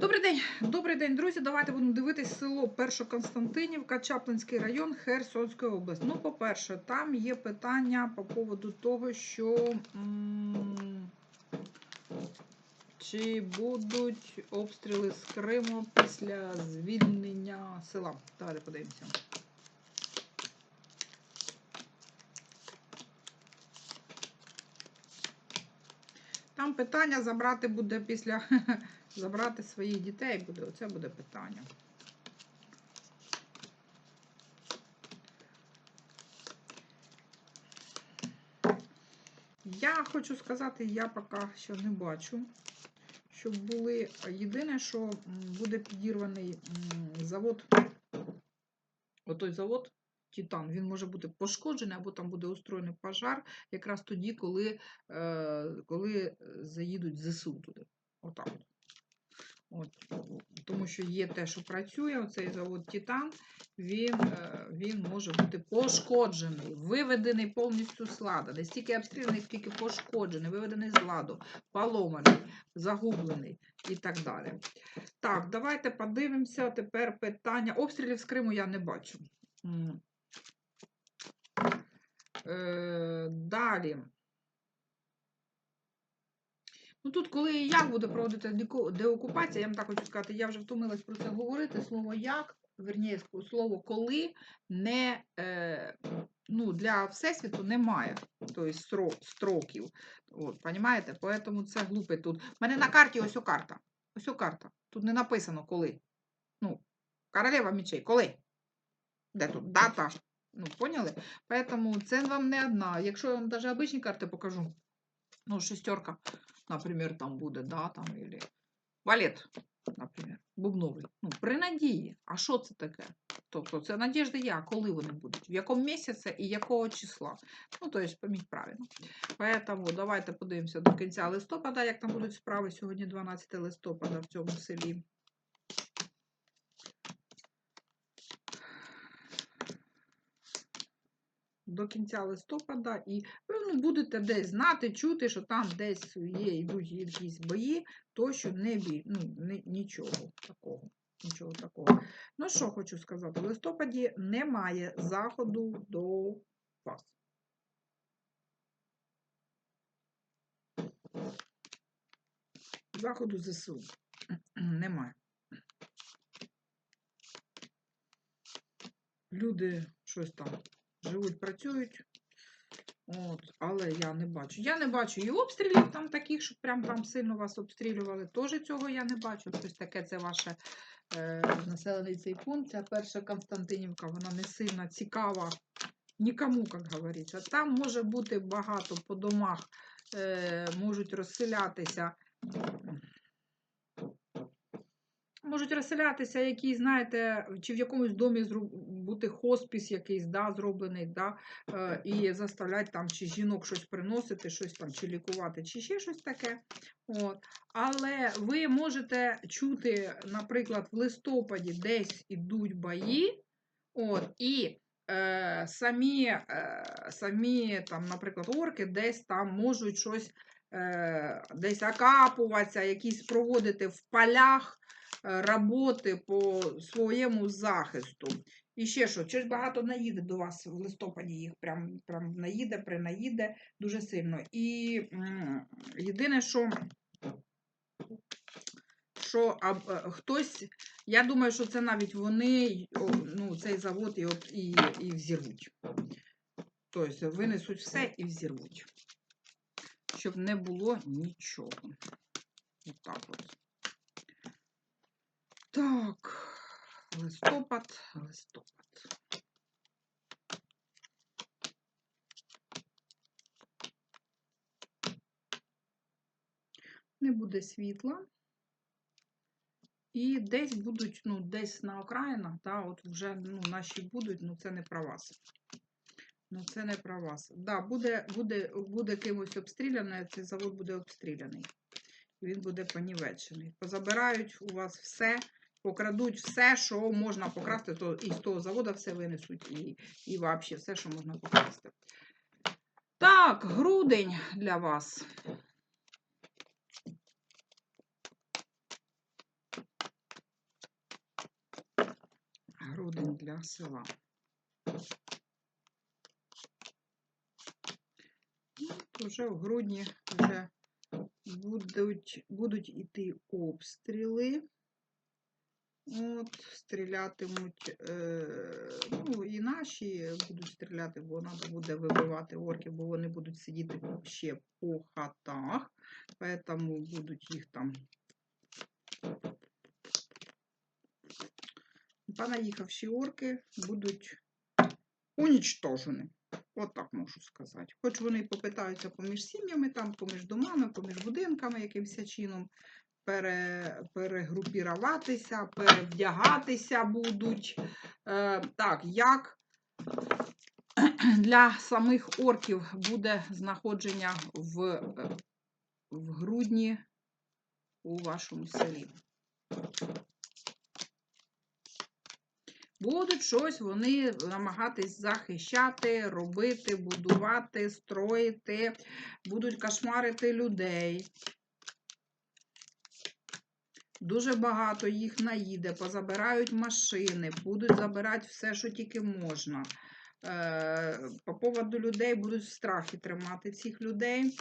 Добрий день, добрий день, друзі. Давайте будемо дивитись село Першоконстантинівка, Чаплинський район Херсонської області. Ну, по-перше, там є питання по поводу того, що м, чи будуть обстріли з Криму після звільнення села. Давайте подивимося. Там питання забрати буде після забрати своїх дітей буде. Оце буде питання. Я хочу сказати, я поки що не бачу, щоб були. Єдине, що буде підірваний завод, отой завод. Титан, він може бути пошкоджений, або там буде устроєний пожар якраз тоді, коли, е, коли заїдуть ЗСУ туди. Отак. От. От. Тому що є те, що працює, оцей завод Титан, він, е, він може бути пошкоджений, виведений повністю з ладу. Не стільки обстріляний, скільки пошкоджений, виведений з ладу, поломаний, загублений і так далі. Так, давайте подивимося тепер питання. Обстрілів з Криму я не бачу. Е, Далі. Ну тут, коли і як буде проводити деокупація, я вам так хочу сказати, я вже втомилась про це говорити. Слово як, верніше, слово коли не е, ну, для Всесвіту немає тобто, стро- строків. От, понімаєте? Поэтому це глупе тут. У мене на карті ось о карта. Ось о карта. Тут не написано коли. Ну, королева мечей, коли? Де тут дата? Ну, поняли? Поэтому це вам не одна. Якщо я вам навіть обичні карти покажу, ну, шестерка, наприклад, там буде, да, там, или валет, наприклад, бубновий. Ну, при надії. А що це таке? Тобто, це надіжда я, коли вони будуть, в якому місяці і якого числа. Ну, тобто, поміть правильно. Поэтому давайте подивимося до кінця листопада, як там будуть справи. Сьогодні 12 листопада в цьому селі. До кінця листопада, і ви ну, будете десь знати, чути, що там десь є, йдуть якісь бої, то що не бі, ну, не, нічого такого. Нічого такого. Ну, що хочу сказати, в листопаді немає заходу до вас. Заходу ЗСУ немає. Люди щось там живуть, працюють. От, але я не бачу. Я не бачу і обстрілів там таких, щоб прям там сильно вас обстрілювали. Теж цього я не бачу. Тобто таке це ваше е, населений цей пункт. Ця перша Константинівка, вона не сильно цікава нікому, як говориться. Там може бути багато по домах, е, можуть розселятися. Можуть розселятися якісь, знаєте, чи в якомусь домі бути хоспіс якийсь, да, зроблений, да, е, і заставляти там чи жінок щось приносити, щось там, чи лікувати, чи ще щось таке. От. Але ви можете чути, наприклад, в листопаді десь ідуть бої, от, і е, самі, е, самі там, наприклад, орки десь там можуть щось е, десь окапуватися, якісь проводити в полях роботи по своєму захисту. І ще що, щось багато наїде до вас в листопаді, їх прям, прям наїде, принаїде дуже сильно. І єдине, що, що а, е, хтось, я думаю, що це навіть вони ну, цей завод і, і, і взірвуть. Тобто винесуть все і взірвуть. Щоб не було нічого. Отак от. Так, листопад, листопад. Не буде світла. І десь будуть, ну, десь на окраїнах, да, от вже ну, наші будуть, ну це не про вас. Ну, це не про вас. Да, буде, буде, буде кимось обстріляний, цей завод буде обстріляний. Він буде понівечений. Позабирають у вас все, Покрадуть все, що можна покрасти, то із того заводу все винесуть і і взагалі все, що можна покрасти. Так, грудень для вас. Грудень для села. Ну, вже в грудні вже будуть, будуть іти обстріли. От, стрілятимуть, е, ну і наші будуть стріляти, бо треба буде вибивати орків, бо вони будуть сидіти ще по хатах, поэтому будуть їх там понаїхавші орки будуть унічтожені. От так можу сказати. Хоч вони попитаються поміж сім'ями, там, поміж домами, поміж будинками якимось чином пере, перегрупіруватися, перевдягатися будуть. Е, так, як для самих орків буде знаходження в, е, в грудні у вашому селі? Будуть щось вони намагатись захищати, робити, будувати, строїти, будуть кошмарити людей. Дуже багато їх наїде, позабирають машини, будуть забирати все, що тільки можна. Е, По поводу людей будуть в страхі тримати цих людей.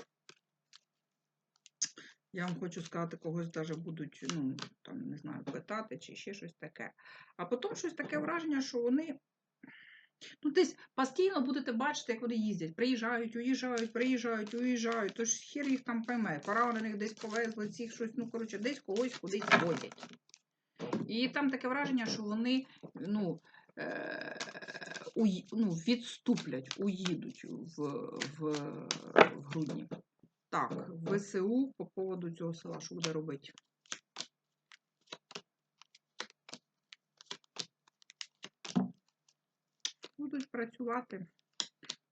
Я вам хочу сказати, когось навіть будуть, ну, там, не знаю, питати чи ще щось таке. А потім щось таке враження, що вони. Ну, десь постійно будете бачити, як вони їздять. Приїжджають, уїжджають, приїжджають, уїжджають. Тож хір їх там пойме. Поранених десь повезли, цих щось, ну, коротше, десь когось кудись водять. І там таке враження, що вони ну, е, уї, ну, відступлять, уїдуть в, в, в грудні. Так, ВСУ по поводу цього села, що буде робити? Будуть працювати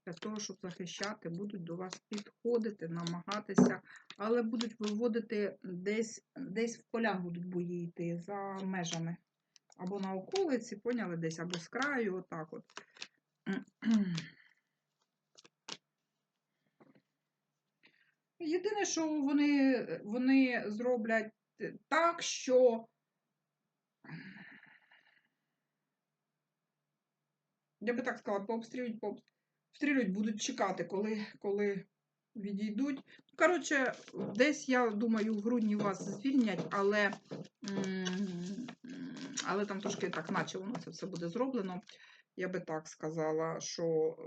для того, щоб захищати, будуть до вас підходити, намагатися, але будуть виводити десь, десь в полях будуть бої йти за межами. Або на околиці, поняли, десь, або з краю, отак от. Єдине, що вони, вони зроблять так, що я би так сказала, пообстрілюють, пообстрілюють, будуть чекати, коли, коли відійдуть. Коротше, десь, я думаю, в грудні вас звільнять, але, але там трошки так, наче воно це все буде зроблено. Я би так сказала, що е,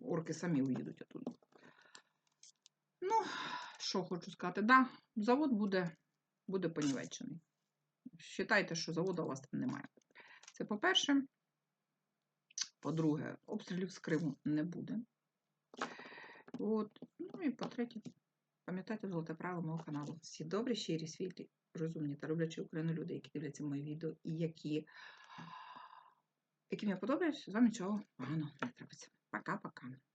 орки самі уїдуть оттуда. Ну, що хочу сказати, да, завод буде, буде понівечений. Считайте, що заводу у вас там немає. Це по-перше. По-друге, обстрілів з Криму не буде. От. Ну і по-третє, пам'ятайте золоте правило мого каналу. Всі добрі, щирі, світлі, розумні та люблячі Україну люди, які дивляться мої відео і які, яким я подобаюсь, з вами нічого поганого не трапиться. Пока-пока.